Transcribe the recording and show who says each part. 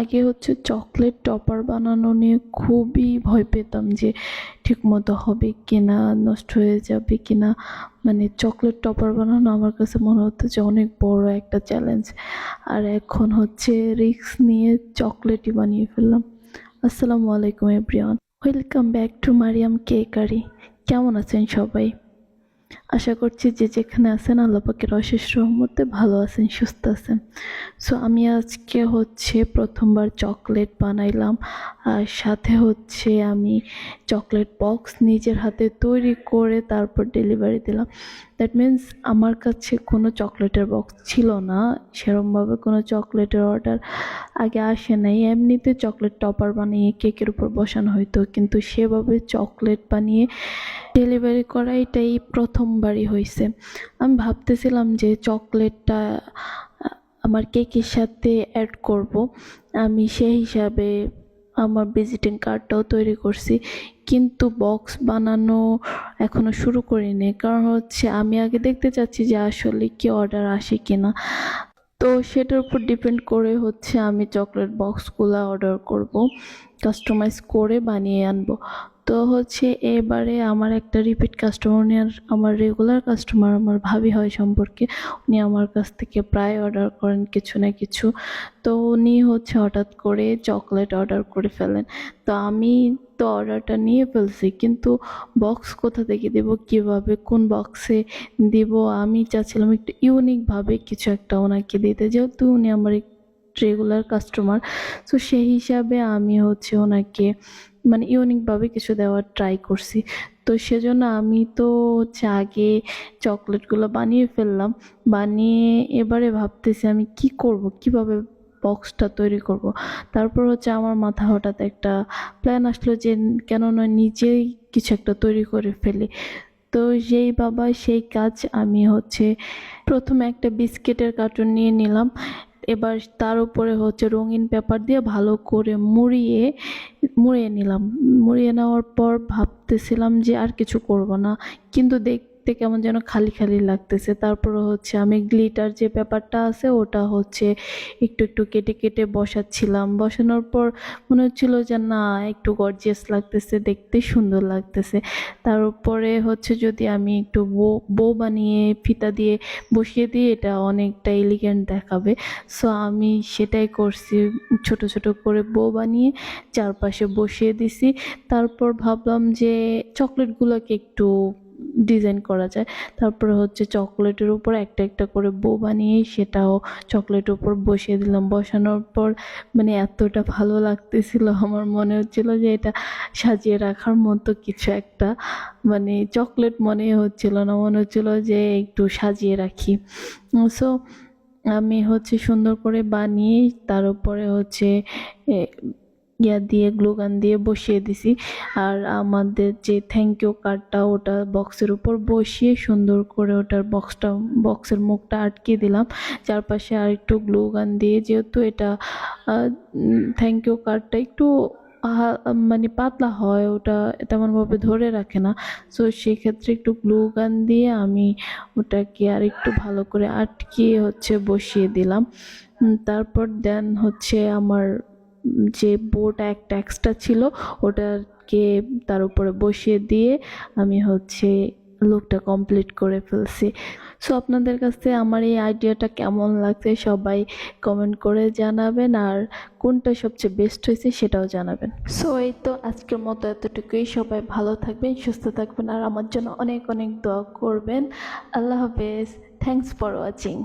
Speaker 1: আগে হচ্ছে chocolate topper বানানো নিয়ে খুবই ভয় পেতাম যে ঠিকমতো হবে কিনা, নষ্ট হয়ে যাবে কিনা। মানে চকলেট টপার বানানো আমার কাছে মনে হতো যে অনেক বড় একটা চ্যালেঞ্জ আর এখন হচ্ছে রিক্স নিয়ে চকলেটই বানিয়ে ফেললাম। আসসালামু আলাইকুম everyone. Welcome back to Maryam cakery কেমন আছেন সবাই? আশা করছি যে যেখানে আছেন আল্লাহ পাকের অশেষ রহমতে ভালো আছেন, সুস্থ আছেন। সো আমি আজকে হচ্ছে প্রথমবার চকলেট বানাইলাম। আর সাথে হচ্ছে আমি চকলেট বক্স নিজের হাতে তৈরি করে তারপর ডেলিভারি দিলাম। দ্যাট মিন্স আমার কাছে কোনো চকলেটের বক্স ছিল না। সেরমভাবে কোনো চকলেটের অর্ডার আগে আসে নাই। এমনিতে চকলেট টপার বানিয়ে কেকের উপর বসানো হইতো। কিন্তু সেভাবে চকলেট বানিয়ে ডেলিভারি করা এটাই প্রথমবারই হয়েছে আমি ভাবতেছিলাম যে চকলেটটা আমার কেকের সাথে অ্যাড করব। আমি সেই হিসাবে আমার ভিজিটিং কার্ডটাও তৈরি করছি। কিন্তু বক্স বানানো এখনও শুরু করিনি কারণ হচ্ছে আমি আগে দেখতে চাচ্ছি যে আসলে কি অর্ডার আসে কিনা। তো সেটার উপর ডিপেন্ড করে হচ্ছে আমি চকলেট বক্সগুলো অর্ডার করব কাস্টমাইজ করে বানিয়ে আনব। তো হচ্ছে এবারে আমার একটা রিপিট কাস্টমার উনি আর আমার রেগুলার কাস্টমার আমার ভাবি হয় সম্পর্কে, উনি আমার কাছ থেকে প্রায় অর্ডার করেন কিছু না কিছু। তো উনি হচ্ছে হঠাৎ করে চকলেট অর্ডার করে ফেলেন। তো আমি তো অর্ডারটা নিয়ে ফেলছি, কিন্তু বক্স কোথা থেকে দেব, কীভাবে, কোন বক্সে দিব? আমি চাচ্ছিলাম একটু ইউনিকভাবে কিছু একটা ওনাকে দিতে, যেহেতু উনি আমার রেগুলার কাস্টমার তো সেই হিসাবে আমি হচ্ছে ওনাকে মানে ইউনিকভাবে কিছু দেওয়ার ট্রাই করছি। তো সেজন্য আমি তো হচ্ছে আগে চকলেটগুলো বানিয়ে ফেললাম। বানিয়ে এবারে ভাবতেছি আমি কি করব, কীভাবে বক্সটা তৈরি করব। তারপর হচ্ছে আমার মাথা হঠাৎ একটা প্ল্যান আসলো যে কেন নয় নিজেই কিছু একটা তৈরি করে ফেলি। তো যেই বাবা সেই কাজ আমি হচ্ছে প্রথমে একটা বিস্কিটের কার্টুন নিয়ে নিলাম। এবার তার উপরে হচ্ছে রঙিন পেপার দিয়ে ভালো করে মুড়িয়ে মুড়িয়ে নিলাম। মুড়িয়ে নেওয়ার পর ভাবতেছিলাম যে আর কিছু করব না। কিন্তু দেখতে কেমন যেন খালি খালি লাগতেছে। তারপর হচ্ছে আমি গ্লিটার যে ব্যাপারটা আছে, ওটা হচ্ছে একটু একটু কেটে কেটে বসাচ্ছিলাম। বসানোর পর মনে হচ্ছিল যে না, একটু গর্জিয়াস লাগতেছে, দেখতে সুন্দর লাগতেছে। তার উপরে হচ্ছে যদি আমি একটু বো বো বানিয়ে ফিতা দিয়ে বসিয়ে দিই, এটা অনেকটা এলিগেন্ট দেখাবে। সো আমি সেটাই করছি, ছোট ছোট করে বো বানিয়ে চারপাশে বসিয়ে দিছি। তারপর ভাবলাম যে চকলেটগুলোকে একটু ডিজাইন করা যায়। তারপরে হচ্ছে চকলেটের উপর একটা একটা করে বো বানিয়ে সেটাও চকলেটের উপর বসিয়ে দিলাম। বসানোর পর মানে এতটা ভালো লাগতেছিল, আমার মনে হচ্ছিল যে এটা সাজিয়ে রাখার মতো কিছু একটা। মানে চকলেট মনে হচ্ছিল না, মনে হচ্ছিল যে একটু সাজিয়ে রাখি। সো আমি হচ্ছে সুন্দর করে বানিয়ে তার উপরে হচ্ছে ইয়া দিয়ে, গ্লুগান দিয়ে বসিয়ে দিছি। আর আমাদের যে থ্যাংক ইউ কার্ডটা ওটা বক্সের উপর বসিয়ে সুন্দর করে ওটার বক্সটা বক্সের মুখটা আটকে দিলাম। চারপাশে আর একটু গ্লুগান দিয়ে, যেহেতু এটা থ্যাংক ইউ কার্ডটা একটু মানে পাতলা হয়, ওটা তেমনভাবে ধরে রাখে না। সো সেক্ষেত্রে একটু গ্লু গান দিয়ে আমি ওটাকে আর একটু ভালো করে আটকিয়ে হচ্ছে বসিয়ে দিলাম। তারপর দেন হচ্ছে আমার যে বোর্ড একটা এক্সট্রা ছিল, ওটাকে তার উপরে বসিয়ে দিয়ে আমি হচ্ছে লুকটা কমপ্লিট করে ফেলছি। সো আপনাদের কাছে আমার এই আইডিয়াটা কেমন লাগছে সবাই কমেন্ট করে জানাবেন, আর কোনটা সবচেয়ে বেস্ট হয়েছে সেটাও জানাবেন। সো এই তো আজকের মতো এতটুকুই। সবাই ভালো থাকবেন, সুস্থ থাকবেন, আর আমার জন্য অনেক অনেক দোয়া করবেন। আল্লাহ হাফেজ। Thanks for watching